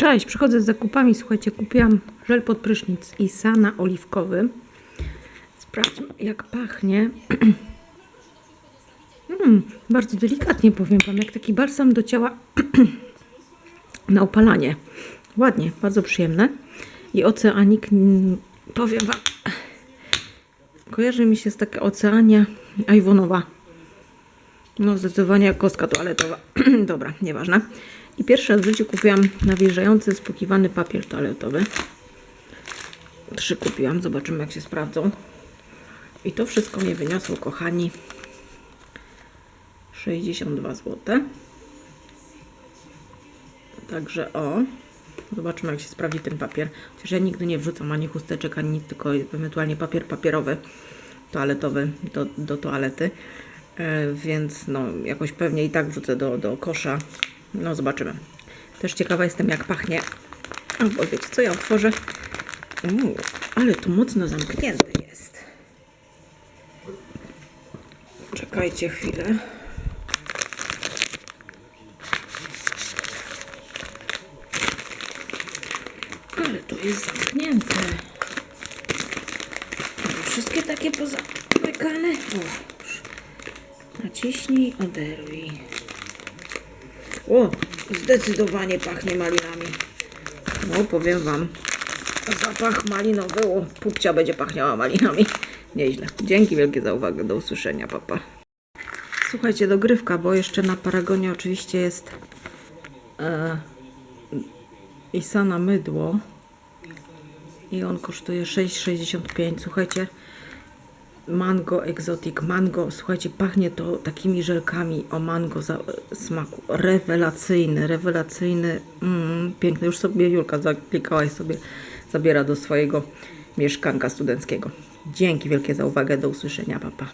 Cześć, przychodzę z zakupami. Słuchajcie, kupiłam żel pod prysznic Isana oliwkowy. Sprawdźmy, jak pachnie. Mm, bardzo delikatnie powiem Wam, jak taki balsam do ciała na opalanie. Ładnie, bardzo przyjemne. I oceanik, powiem Wam, kojarzy mi się z taka oceania Ajwonowa. No zdecydowanie kostka toaletowa. Dobra, nieważne. I pierwszy raz w życiu kupiłam nawilżający, spłukiwany papier toaletowy. Trzy kupiłam, zobaczymy jak się sprawdzą. I to wszystko mnie wyniosło, kochani, 62 zł. Także o, zobaczymy jak się sprawdzi ten papier. Chociaż ja nigdy nie wrzucam ani chusteczek, ani nic, tylko ewentualnie papier papierowy, toaletowy do, do toalety. E, więc no jakoś pewnie i tak wrzucę do, do kosza. No zobaczymy. Też ciekawa jestem jak pachnie. O, bo wiecie co, ja otworzę. Uuu, ale tu mocno zamknięte jest. Czekajcie chwilę. Ale to jest zamknięte. Wszystkie takie pozamykane. Naciśnij, oderwij. O, zdecydowanie pachnie malinami. No, powiem Wam. Zapach malinowy. O, pupcia będzie pachniała malinami. Nieźle. Dzięki wielkie za uwagę. Do usłyszenia, papa. Słuchajcie, dogrywka, bo jeszcze na Paragonie oczywiście jest e, Isana mydło. I on kosztuje 6,65. Słuchajcie, mango exotic, mango, słuchajcie, pachnie to takimi żelkami o mango za, smaku. Rewelacyjny, rewelacyjny, mm, piękny. Już sobie Julka zaklikałaś sobie, zabiera do swojego mieszkanka studenckiego. Dzięki wielkie za uwagę, do usłyszenia, papa.